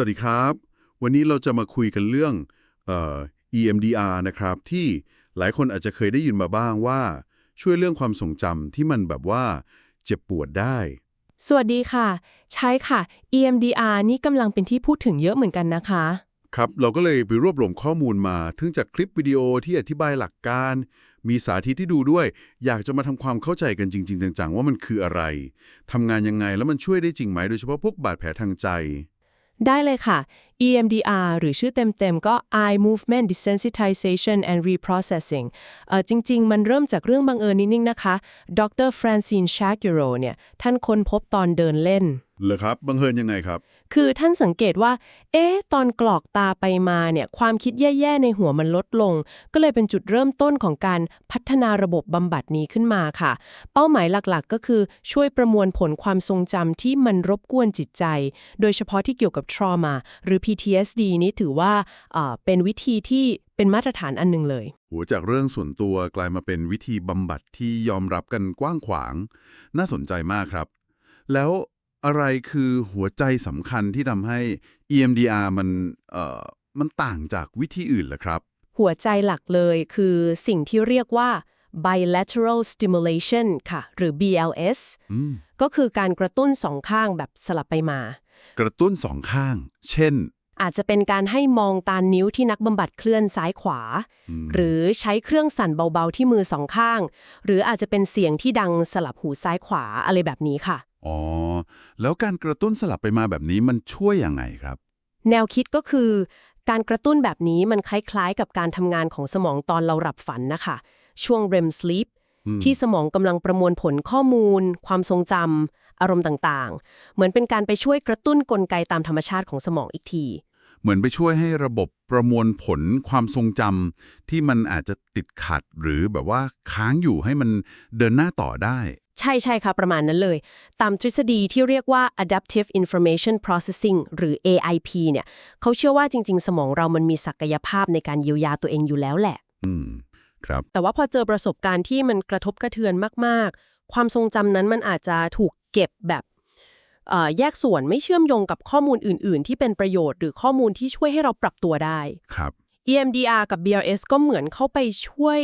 วัสดีครับ วันนี้เราจะมาคุยกันเรื่องเอ่อ EMDR นะครับ ที่หลายคนอาจจะเคยได้ยินมาบ้างว่า ช่วยเรื่องความทรงจำที่มันแบบว่าเจ็บปวดได้ สวัสดีค่ะ ใช่ค่ะ EMDR นี่กำลังเป็นที่พูดถึงเยอะเหมือนกันนะคะ ครับเราก็เลยไปรวบรวมข้อมูลมาทั้งจากคลิปวิดีโอที่อธิบายหลักการ มีสาธิตที่ดูด้วย อยากจะมาทำความเข้าใจกันจริง ๆ จังๆ ว่ามันคืออะไรทำงานยังไงแล้วมันช่วยได้จริงไหมโดยเฉพาะพวกบาดแผลทางใจ ได้เลยค่ะ EMDR หรือชื่อเต็มๆ ก็ Eye Movement Desensitization and Reprocessing เอ่อจริง ๆ มันเริ่มจากเรื่องบังเอิญนิดๆนะคะ ดร Francine Shapiro เนี่ย ท่านค้นพบตอนเดินเล่น เหรอครับ บังเอิญยังไงครับ คือท่านสังเกตว่า เอ๊ะ ตอนกรอกตาไปมาเนี่ย ความคิดแย่ ๆ ในหัวมันลดลง ก็เลยเป็นจุดเริ่มต้นของการพัฒนาระบบบำบัดนี้ขึ้นมาค่ะ เป้าหมายหลักๆ ก็คือช่วยประมวลผลความทรงจำที่มันรบกวนจิตใจ โดยเฉพาะที่เกี่ยวกับ trauma หรือ PTSD นี้ถือว่าเอ่อเป็นวิธีที่เป็นมาตรฐานอันหนึ่งเลยหัวจากเรื่องส่วนตัวกลายมาเป็นวิธีบำบัดที่ยอมรับกันกว้างขวาง น่าสนใจมากครับ แล้วอะไรคือหัวใจสำคัญที่ทำให้ EMDR มันเอ่อมันต่างจากวิธีอื่นล่ะครับ หัวใจหลักเลยคือสิ่งที่เรียกว่า bilateral stimulation ค่ะ หรือ BLS อืมก็คือการกระตุ้นสองข้างแบบสลับไปมา กระตุ้นสองข้าง เช่น อาจจะเป็นการให้มองตานิ้วที่นักบำบัดเคลื่อนซ้ายขวาอืมหรือใช้เครื่องสั่นเบาๆที่มือสองข้าง หรืออาจจะเป็นเสียงที่ดังสลับหูซ้ายขวาอะไรแบบนี้ค่ะ อ๋อ แล้วการกระตุ้นสลับไปมาแบบนี้มันช่วยยังไงครับ แนวคิดก็คือ การกระตุ้นแบบนี้มันคล้ายๆ กับการทำงานของสมองตอนเราหลับฝันนะคะ ช่วง REM sleep อืมที่สมองกำลังประมวลผลข้อมูล ความทรงจำอารมณ์ต่างๆ เหมือนเป็นการไปช่วยกระตุ้นกลไกตามธรรมชาติของสมองอีกที เหมือนไปช่วยให้ระบบประมวลผลความทรงจำที่มันอาจจะติดขัดหรือแบบว่าค้างอยู่ให้มันเดินหน้าต่อได้ ใช่ใช่ค่ะ ประมาณนั้นเลย ตามทฤษฎีที่เรียกว่า adaptive information processing หรือ AIP เนี่ยเขาเชื่อว่าจริง ๆ สมองเรามันมีศักยภาพในการเยียวยาตัวเองอยู่แล้วแหละ อืมครับ แต่ว่าพอเจอประสบการณ์ที่มันกระทบกระเทือนมากๆ ความทรงจำนั้นมันอาจจะถูกเก็บแบบเอ่อ แยกส่วนไม่เชื่อมโยงกับข้อมูลอื่น ๆ ที่เป็นประโยชน์หรือข้อมูลที่ช่วยให้เราปรับตัวได้ ครับ EMDR กับ BLS ก็เหมือนเข้าไปช่วย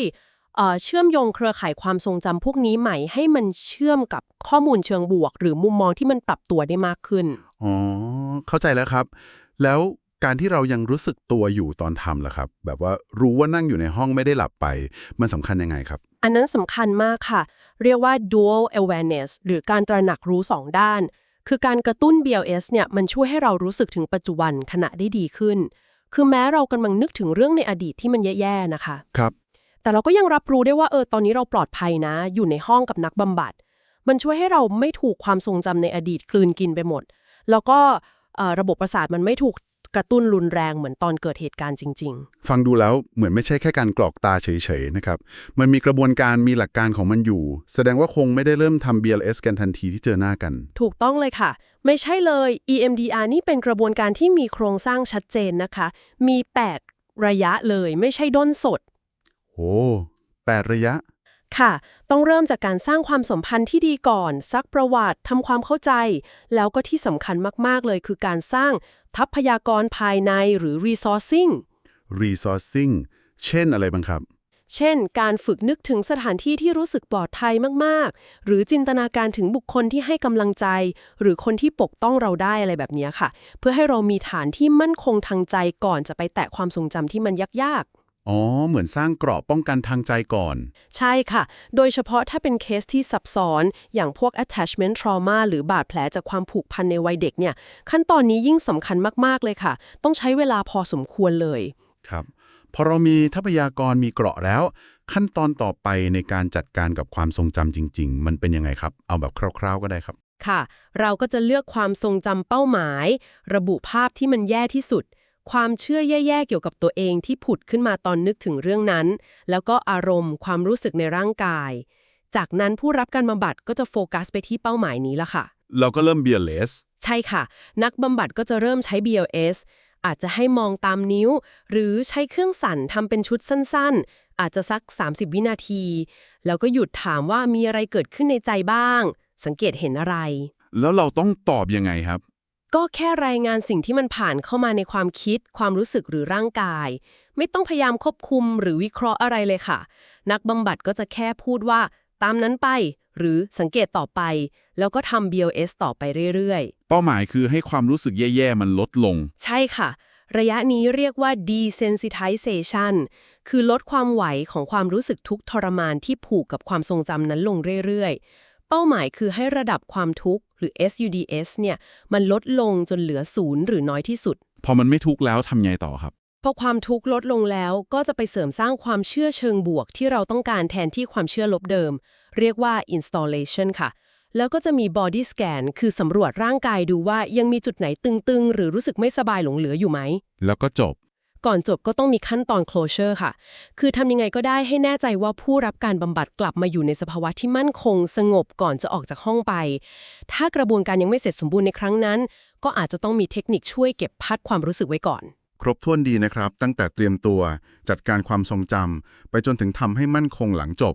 เอ่อเชื่อมโยงเครือข่ายความทรงจำพวกนี้ใหม่ ให้มันเชื่อมกับข้อมูลเชิงบวก หรือมุมมองที่มันปรับตัวได้มากขึ้น อ๋อ เข้าใจแล้วครับ แล้วการที่เรายังรู้สึกตัวอยู่ตอนทำล่ะครับ แบบว่ารู้ว่านั่งอยู่ในห้องไม่ได้หลับไป มันสำคัญยังไงครับ อันนั้นสำคัญมากค่ะ เรียกว่า dual awareness หรือการตระหนักรู้สองด้าน คือการกระตุ้น BLS เนี่ยมันช่วยให้เรารู้สึกถึงปัจจุบันขณะได้ดีขึ้น คือแม้เรากำลังนึกถึงเรื่องในอดีตที่มันแย่ๆนะคะ ครับ แต่เราก็ยังรับรู้ได้ว่าเออตอนนี้เราปลอดภัยนะ อยู่ในห้องกับนักบำบัด มันช่วยให้เราไม่ถูกความทรงจำในอดีตกลืนกินไปหมด แล้วก็เอ่อระบบประสาทมันไม่ถูก กระตุ้นรุนแรงเหมือนตอนเกิดเหตุการณ์จริง ๆ ฟังดูแล้วเหมือนไม่ใช่แค่การกรอกตาเฉยๆนะครับ มันมีกระบวนการมีหลักการของมันอยู่ แสดงว่าคงไม่ได้เริ่มทำ BLS กันทันทีที่เจอหน้ากัน ถูกต้องเลยค่ะ ไม่ใช่เลย EMDR นี่เป็นกระบวนการที่มีโครงสร้างชัดเจนนะคะ มี 8 ระยะเลย ไม่ใช่ด้นสด โอ้แปดระยะ ค่ะ ต้องเริ่มจากการสร้างความสัมพันธ์ที่ดีก่อน ซักประวัติทำความเข้าใจ แล้วก็ที่สำคัญมาก ๆ เลยคือการสร้างทัพยากรภายในหรือ resourcing resourcing เช่นอะไรบ้างครับ เช่น การฝึกนึกถึงสถานที่ที่รู้สึกปลอดภัยมาก ๆ หรือจินตนาการถึงบุคคลที่ให้กำลังใจ หรือคนที่ปกป้องเราได้อะไรแบบนี้ค่ะ เพื่อให้เรามีฐานที่มั่นคงทางใจก่อนจะไปแตะความทรงจำที่มันยาก อ๋อ เหมือนสร้างเกราะป้องกันทางใจก่อนๆใช่ค่ะ โดยเฉพาะถ้าเป็นเคสที่ซับซ้อน อย่างพวก attachment trauma หรือบาดแผลจากความผูกพันในวัยเด็กเนี่ย ขั้นตอนนี้ยิ่งสำคัญมาก ๆ เลยค่ะ ต้องใช้เวลาพอสมควรเลย ครับ พอเรามีทรัพยากรมีเกราะแล้ว ขั้นตอนต่อไปในการจัดการกับความทรงจำจริง ๆ มันเป็นยังไงครับ เอาแบบคร่าว ๆ ก็ได้ครับ ค่ะ เราก็จะเลือกความทรงจำเป้าหมาย ระบุภาพที่มันแย่ที่สุด ความเชื่อแย่ๆเกี่ยวกับตัวเองที่ผุดขึ้นมาตอนนึกถึงเรื่องนั้น แล้วก็อารมณ์ความรู้สึกในร่างกาย จากนั้นผู้รับการบำบัดก็จะโฟกัสไปที่เป้าหมายนี้ละค่ะ เราก็เริ่ม BLS ใช่ค่ะ นักบำบัดก็จะเริ่มใช้ BLS อาจจะให้มองตามนิ้ว หรือใช้เครื่องสั่นทำเป็นชุดสั้นๆ อาจจะสัก 30 วินาที แล้วก็หยุดถามว่ามีอะไรเกิดขึ้นในใจบ้าง สังเกตเห็นอะไร แล้วเราต้องตอบยังไงครับ ก็แค่รายงานสิ่งที่มันผ่านเข้ามาในความคิด ความรู้สึกหรือร่างกาย ไม่ต้องพยายามควบคุมหรือวิเคราะห์อะไรเลยค่ะ นักบำบัดก็จะแค่พูดว่า ตามนั้นไป หรือสังเกตต่อไป แล้วก็ทำ BLS ต่อไปเรื่อยๆ เป้าหมายคือให้ความรู้สึกแย่ๆ มันลดลง ใช่ค่ะ ระยะนี้เรียกว่า desensitization คือลดความไหวของความรู้สึกทุกข์ทรมานที่ผูกกับความทรงจำนั้นลงเรื่อยๆเป้าหมายคือให้ระดับความทุกข์หรือ SUDS เนี่ยมันลดลงจนเหลือศูนย์หรือน้อยที่สุด พอมันไม่ทุกข์แล้วทำไงต่อครับ พอความทุกข์ลดลงแล้วก็จะไปเสริมสร้างความเชื่อเชิงบวกที่เราต้องการแทนที่ความเชื่อลบเดิม เรียกว่า installation ค่ะ แล้วก็จะมี body scan คือสำรวจร่างกายดูว่ายังมีจุดไหนตึงๆ หรือรู้สึกไม่สบายหลงเหลืออยู่ไหม แล้วก็จบ ก่อนจบก็ต้องมีขั้นตอน closure ค่ะ คือทำยังไงก็ได้ให้แน่ใจว่าผู้รับการบำบัดกลับมาอยู่ในสภาวะที่มั่นคง สงบก่อนจะออกจากห้องไป ถ้ากระบวนการยังไม่เสร็จสมบูรณ์ในครั้งนั้น ก็อาจจะต้องมีเทคนิคช่วยเก็บพัดความรู้สึกไว้ก่อน ครบถ้วนดีนะครับ ตั้งแต่เตรียมตัว จัดการความทรงจำไปจนถึงทำให้มั่นคงหลังจบ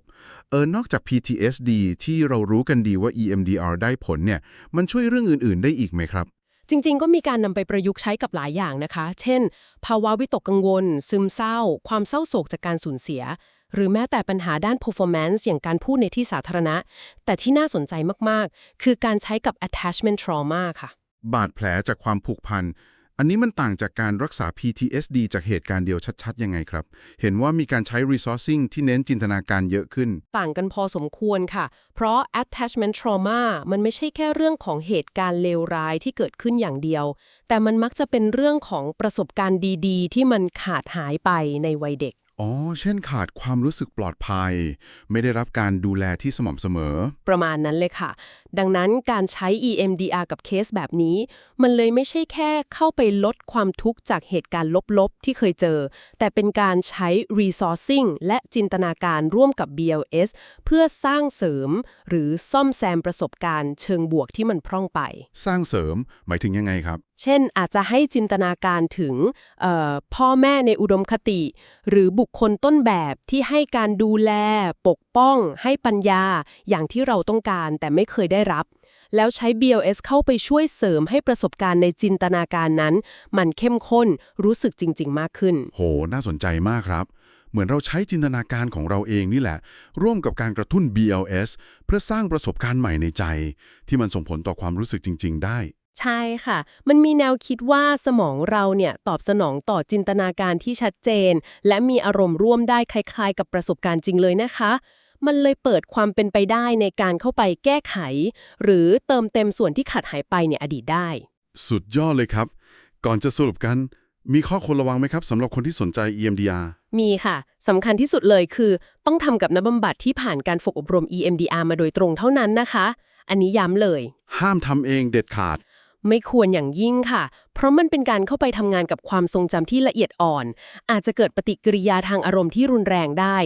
เออนอกจาก PTSD ที่เรารู้กันดีว่า EMDR ได้ผลเนี่ย มันช่วยเรื่องอื่น ๆ ได้อีกไหมครับ จริงๆ ก็มีการนำไปประยุกต์ใช้กับหลายอย่างนะคะ เช่น ภาวะวิตกกังวล ซึมเศร้า ความเศร้าโศกจากการสูญเสีย หรือแม้แต่ปัญหาด้าน performance อย่างการพูดในที่สาธารณะ แต่ที่น่าสนใจมากๆ คือการใช้กับ attachment trauma ค่ะ บาดแผลจากความผูกพัน อันนี้มันต่างจากการรักษา PTSD จากเหตุการณ์เดียวชัดๆ ยังไงครับ เห็นว่ามีการใช้ resourcing ที่เน้นจินตนาการเยอะขึ้น ต่างกันพอสมควรค่ะ เพราะ attachment trauma มันไม่ใช่แค่เรื่องของเหตุการณ์เลวร้ายที่เกิดขึ้นอย่างเดียว แต่มันมักจะเป็นเรื่องของประสบการณ์ดีๆ ที่มันขาดหายไปในวัยเด็ก อ๋อ เช่นขาดความรู้สึกปลอดภัย ไม่ได้รับการดูแลที่สม่ำเสมอ ประมาณนั้นเลยค่ะ ดังนั้นการใช้ EMDR กับเคสแบบนี้ มันเลยไม่ใช่แค่เข้าไปลดความทุกข์จากเหตุการณ์ลบๆ ที่เคยเจอ แต่เป็นการใช้ resourcing และจินตนาการร่วมกับ BLS เพื่อสร้างเสริม หรือซ่อมแซมประสบการณ์เชิงบวกที่มันพร่องไป สร้างเสริมหมายถึงยังไงครับ เช่นอาจจะให้จินตนาการถึงพ่อแม่ในอุดมคติ หรือบุคคลต้นแบบที่ให้การดูแล ปกป้อง ให้ปัญญา อย่างที่เราต้องการแต่ไม่เคยได้รับ แล้วใช้ BLS เข้าไปช่วยเสริมให้ประสบการณ์ในจินตนาการนั้น มันเข้มข้นรู้สึกจริง ๆ มากขึ้น โห น่าสนใจมากครับเหมือนเราใช้จินตนาการของเราเองนี่แหละ ร่วมกับการกระตุ้น BLS เพื่อสร้างประสบการณ์ใหม่ในใจ ที่มันส่งผลต่อความรู้สึกจริง ๆ ได้ ใช่ค่ะ มันมีแนวคิดว่าสมองเราเนี่ยตอบสนองต่อจินตนาการที่ชัดเจน และมีอารมณ์ร่วมได้คล้ายๆ กับประสบการณ์จริงเลยนะคะ มันเลยเปิดความเป็นไปได้ในการเข้าไปแก้ไข หรือเติมเต็มส่วนที่ขาดหายไปในอดีตได้ สุดยอดเลยครับ ก่อนจะสรุปกัน มีข้อควรระวังไหมครับสำหรับคนที่สนใจ EMDR มีค่ะสำคัญที่สุดเลยคือ ต้องทำกับนักบำบัดที่ผ่านการฝึกอบรม EMDR มาโดยตรงเท่านั้นนะคะ อันนี้ย้ำเลย ห้ามทำเองเด็ดขาด ไม่ควรอย่างยิ่งค่ะ เพราะมันเป็นการเข้าไปทำงานกับความทรงจำที่ละเอียดอ่อน อาจจะเกิดปฏิกิริยาทางอารมณ์ที่รุนแรงได้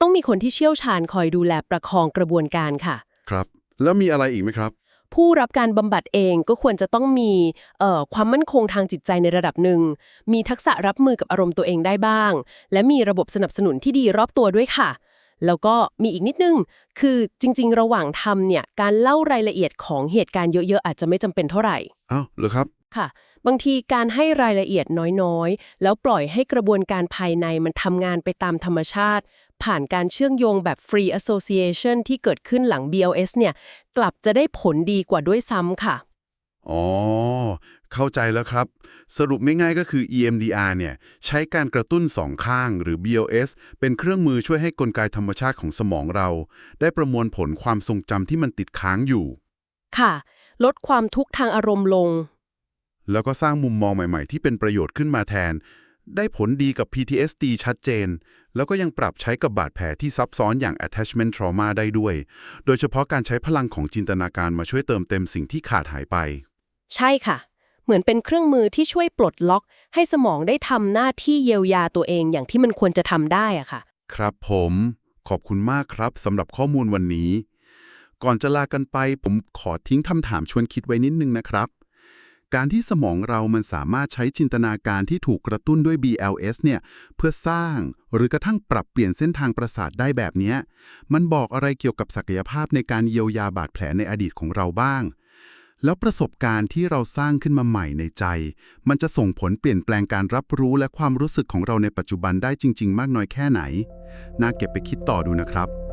ต้องมีคนที่เชี่ยวชาญคอยดูแลประคองกระบวนการค่ะ ครับ แล้วมีอะไรอีกไหมครับ ผู้รับการบำบัดเองก็ควรจะต้องมีเอ่อความมั่นคงทางจิตใจในระดับหนึ่ง มีทักษะรับมือกับอารมณ์ตัวเองได้บ้าง และมีระบบสนับสนุนที่ดีรอบตัวด้วยค่ะ แล้วก็มีอีกนิดนึง คือจริง ๆ ระหว่างทำเนี่ย การเล่ารายละเอียดของเหตุการณ์เยอะ ๆ อาจจะไม่จำเป็นเท่าไหร่ อ้าวเหรอครับ ค่ะ บางทีการให้รายละเอียดน้อยๆ แล้วปล่อยให้กระบวนการภายในมันทำงานไปตามธรรมชาติ ผ่านการเชื่อมโยงแบบ free association ที่เกิดขึ้นหลัง BLS เนี่ย กลับจะได้ผลดีกว่าด้วยซ้ำค่ะ อ๋อ เข้าใจแล้วครับ สรุปไม่ง่ายก็คือ EMDR เนี่ยใช้การกระตุ้นสองข้างหรือ BLS เป็นเครื่องมือช่วยให้กลไกธรรมชาติของสมองเรา ได้ประมวลผลความทรงจำที่มันติดค้างอยู่ ค่ะ ลดความทุกข์ทางอารมณ์ลง แล้วก็สร้างมุมมองใหม่ๆ ที่เป็นประโยชน์ขึ้นมาแทน ได้ผลดีกับ PTSD ชัดเจน แล้วก็ยังปรับใช้กับบาดแผลที่ซับซ้อนอย่าง attachment trauma ได้ด้วย โดยเฉพาะการใช้พลังของจินตนาการมาช่วยเติมเต็มสิ่งที่ขาดหายไป ใช่ค่ะ เหมือนเป็นเครื่องมือที่ช่วยปลดล็อก ให้สมองได้ทำหน้าที่เยียวยาตัวเองอย่างที่มันควรจะทำได้อะค่ะ ครับผมขอบคุณมากครับสำหรับข้อมูลวันนี้ ก่อนจะลากันไป ผมขอทิ้งคำถามชวนคิดไว้นิดนึงนะครับ การที่สมองเรามันสามารถใช้จินตนาการที่ถูกกระตุ้นด้วย BLS เนี่ยเพื่อสร้างหรือกระทั่งปรับเปลี่ยนเส้นทางประสาทได้แบบนี้มันบอกอะไรเกี่ยวกับศักยภาพในการเยียวยาบาดแผลในอดีตของเราบ้าง แล้วประสบการณ์ที่เราสร้างขึ้นมาใหม่ในใจ มันจะส่งผลเปลี่ยนแปลงการรับรู้และความรู้สึกของเราในปัจจุบันได้จริง ๆ มากน้อยแค่ไหน น่าเก็บไปคิดต่อดูนะครับ